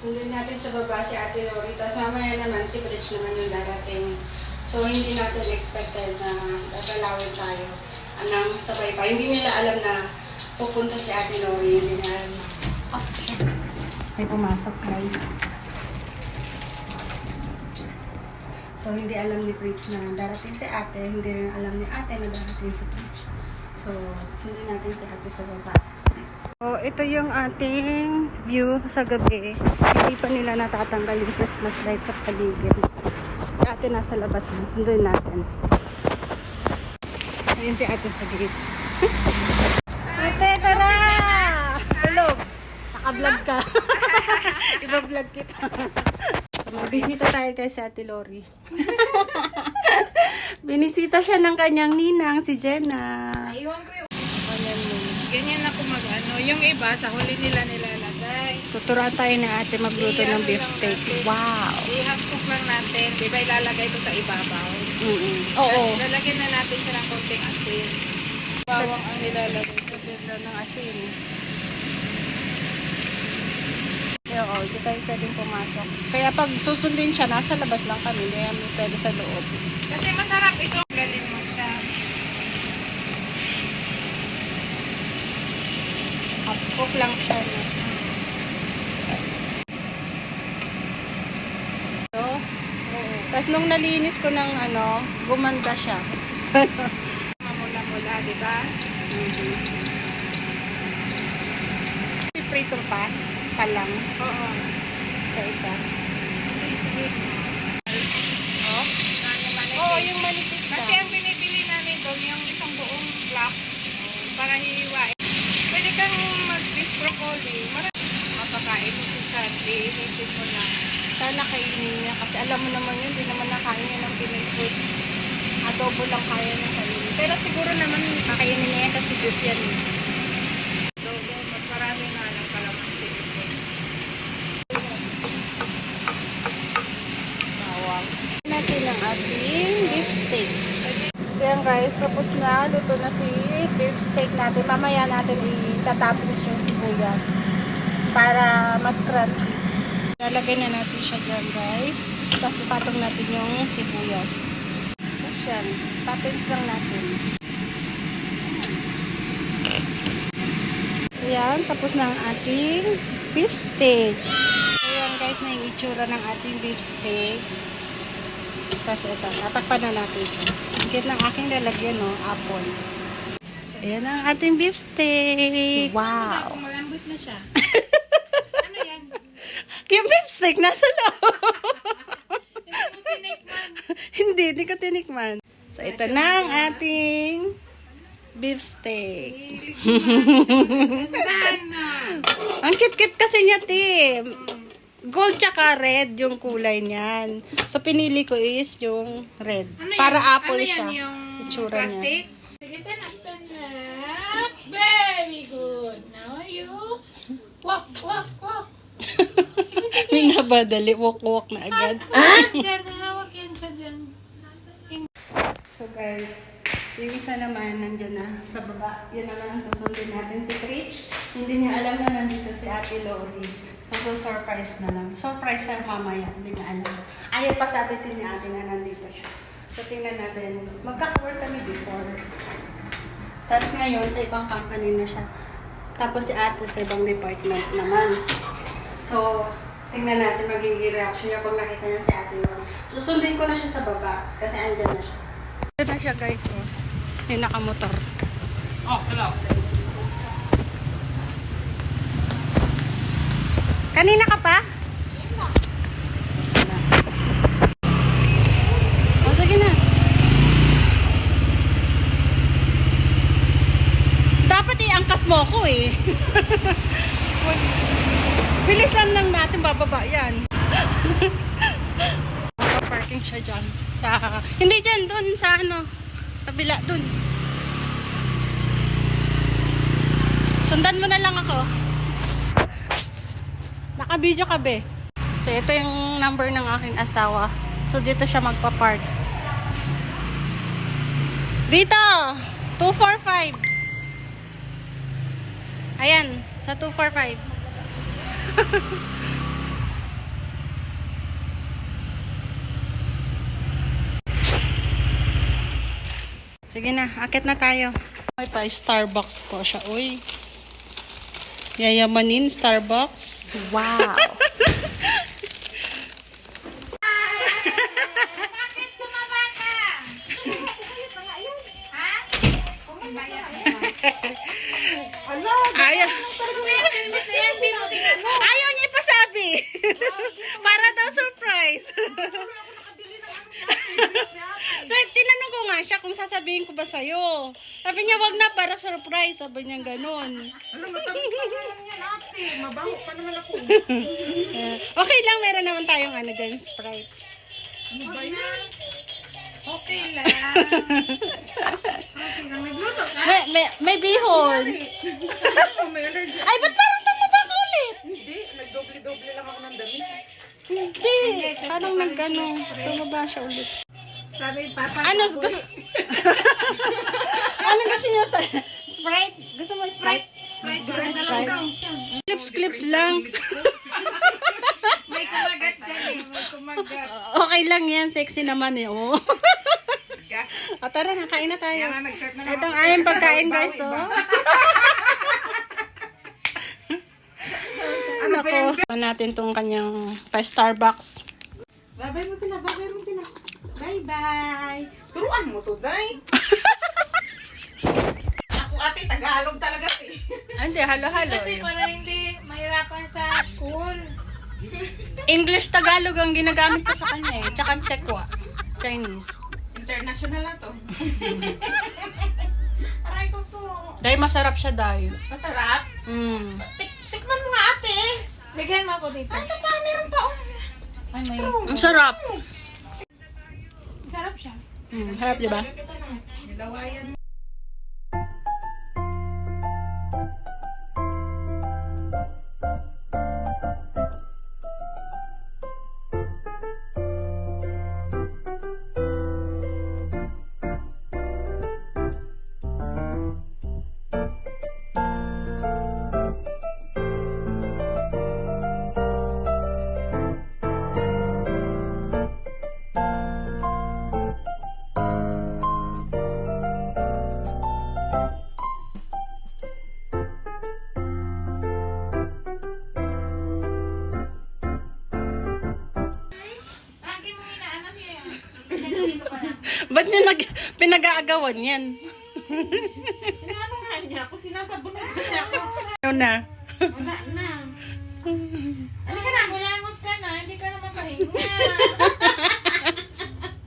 Sundin natin sa baba si Ate Lori. Tapos mamaya naman si Bridge naman yung darating. So, hindi natin expected na dadalawin tayo. Anang sabay pa. Hindi nila alam na pupunta si Ate Lori. Hindi nila alam na. Shit. May pumasok, guys. So, hindi alam ni Bridge na darating si ate. Hindi rin alam ni ate na darating si Bridge. So, sundin natin si ate sa baba. So, ito yung ating view sa gabi. Hindi pa nila natatanggal yung Christmas light sa paligid. Si ate nasa labas na. Sunduin natin. Ayun si ate sa gate. ate, tara! Tulog! Naka-vlog ka. Iba-vlog kita. so, magbisita tayo kay si ate Lori. Binisita siya ng kanyang ninang, si Jenna. Iwan ko yung... Ganyan ako mag ano. Yung iba, sa huli nila nilalagay. Tuturuan tayo na ate magluto ng beef steak. Wow! I-half cook lang natin. Di ba ilalagay ko sa ibabaw? Mm Oo. Lalagyan na natin siya ng konting asin. Bawang ang nilalagay ko. Ganda ng asin. Oo, hindi tayo pwedeng pumasok. Kaya pag susundin siya, nasa labas lang kami. Hindi kami pwede sa loob. Kasi masarap ito. Galing mo siya. Half cook lang siya. No? So, Tapos nung nalinis ko ng ano, gumanda siya. Mamula-mula, di ba? Piprito pa, pa lang, Oo. isa-isa. Sige, sige. Oh? Oo, yung manipis ka. Kasi ang binibili namin doon, yung isang buong block para hihiwain. Pwede kang mag-beef broccoli. Marami mapakain mo sa Sunday. Initin mo lang. Sana kainin niya kasi alam mo naman yun, hindi naman nakain niya ng Pinoy food. Adobo lang kaya niya kainin. Pero siguro naman kakainin niya kasi good yan. eh. Logo, mas marami nga ng kalamansi. Bawang. Natin ang ating beef steak. So yan guys, tapos na. Luto na si beef steak natin. Mamaya natin itatapos yung sibuyas para mas crunchy. Lalagay na natin siya dyan guys. Tapos ipatong natin yung sibuyas. Tapos yan, toppings lang natin. So yan, tapos na ang ating beef steak. So yan guys, na yung itsura ng ating beef steak. Tapos ito, natakpan na natin. Cute ng aking lalagyan, no? Apple. Ayan ang ating beef steak. Wow! Malambot na siya. Ano? Yung steak nasa loob. Hindi hindi, ko tinikman. So, ito na ang ating beef steak. Ang cute-cute kasi niya, Tim. Gold tsaka red yung kulay niyan. So, pinili ko is yung red. Ano Para yan? apple ano siya. Yan, yung Itsura niya. plastic? Sige, tanak, tanak. Very good. Now you May nabadali. Walk-walk na agad. Diyan, hawak yan siya dyan. So guys, yung isa naman nandyan na sa baba. Yun naman ang susundin natin si Rich. Hindi niya alam na nandito si Ate Lori. Maso-surprise na lang. Surprise siya mamaya. Hindi niya alam. Ayaw pa sabitin ni ate na nandito siya. So tingnan natin. Magka-work kami before. Tapos ngayon, sa ibang company na siya. Tapos si ate sa ibang department naman. So, tingnan natin magiging reaction niya pag nakita niya si ate Lori. Susundin ko na siya sa baba kasi andyan na siya. Ito na siya guys, oh. Yung nakamotor. Oh, hello. Kanina ka pa? O, sige na. Dapat iangkas mo ako eh. Bilis lang lang natin bababa yan. parking siya dyan. Sa, hindi dyan, dun sa ano. Kabila, dun. Sundan mo na lang ako. Naka-video ka be. So, ito yung number ng aking asawa. So, dito siya magpa-park. Dito! 245. Ayan, sa 245. Sige na, akit na tayo. May pa Starbucks po siya. Uy. Yayamanin Starbucks. Wow. Ayaw. Para daw surprise. so, tinanong ko nga siya kung sasabihin ko ba sa'yo. Sabi niya, wag na para surprise. Sabi niya ganun. Ano, matabot pa naman yan, ate. Mabaho pa naman ako. Okay lang, meron naman tayong ano dyan, Sprite. Ano ba yan? Okay lang. Okay lang. Nagluto ka? May, may, may bihon. Ay, ba't parang Hindi. Parang nag, ano, tumaba siya ulit. Sabi, papa. Ano, gusto... ano gusto niyo tayo? Sprite? Gusto mo Sprite? Gusto mo Sprite? Clips, clips lang. May kumagat dyan eh. May kumagat. Okay lang yan. Sexy naman eh. Oh. o tara na, kain na tayo. Kaya nag-shirt na lang Ito ang aming pagkain guys. Oh. Ano ba yan? Nako. Natin tong kanyang pa Starbucks. Babay mo sila, babay mo sila. Bye-bye. Turuan mo to, day. ako, ate, Tagalog talaga eh. Hindi, halo-halo. Kasi para hindi mahirapan sa school. English Tagalog ang ginagamit ko sa kanya eh. Tsaka Chekwa. Chinese. International na to. Aray ko po. Dahil masarap siya dahil. Masarap. Mm. Tik tikman mo nga, ate. Lagyan mo ako dito. Ay, ito pa, meron pa. Oh. Ay, may Ang sarap. Sarap siya. Mm, harap, di ba? Nilawayan pinag-aagawan yan? Ano nga niya ako? Sinasabunod niya ako. Ano na? Wala na. Ano ka na? Bulangot ka na. Hindi ka na makahinga.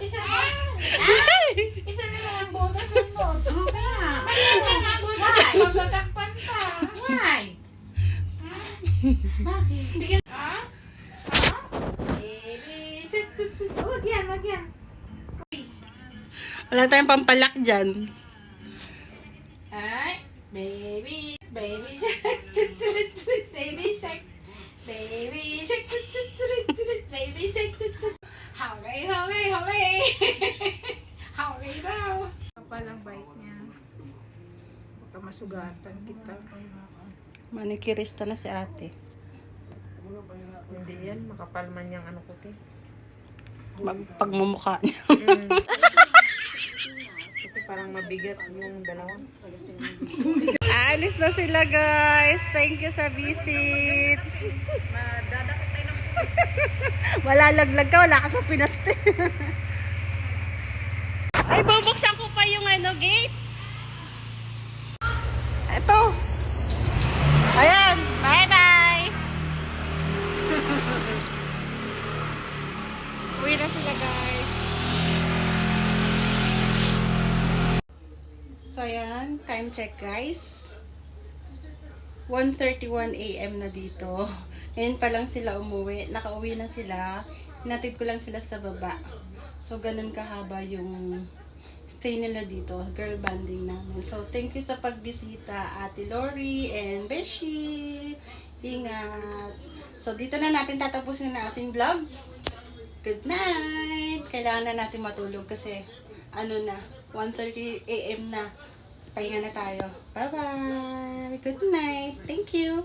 Isa na. Isa na lang ang butas ng nose. Oo nga. Maliit ka na butas. Magtatakpan pa. Why? Bakit? Wala tayong pampalak dyan. Ay, baby, baby shark, baby shark, baby shark, baby shark, tut, tut. Hooray, hooray, hooray. Hooray daw. Palang bite niya. Baka masugatan kita. Manikirista na si ate. Hindi yan, makapal man yung ano ko, te. Pagmumukha niya. Kasi parang mabigat yung dalawa. Alis na sila guys. Thank you sa visit. Malalaglag ka, wala ka sa pinaste. Ay, bubuksan Time check, guys. 1.31 a.m. na dito. Ngayon pa lang sila umuwi. Nakauwi na sila. Hinatid ko lang sila sa baba. So, ganun kahaba yung stay nila dito. Girl banding namin. So, thank you sa pagbisita, Ate Lori and Beshi. Ingat. So, dito na natin tatapusin na ating vlog. Good night! Kailangan na natin matulog kasi ano na, 1.30 a.m. na. Pahinga na tayo. Bye-bye! Good night! Thank you!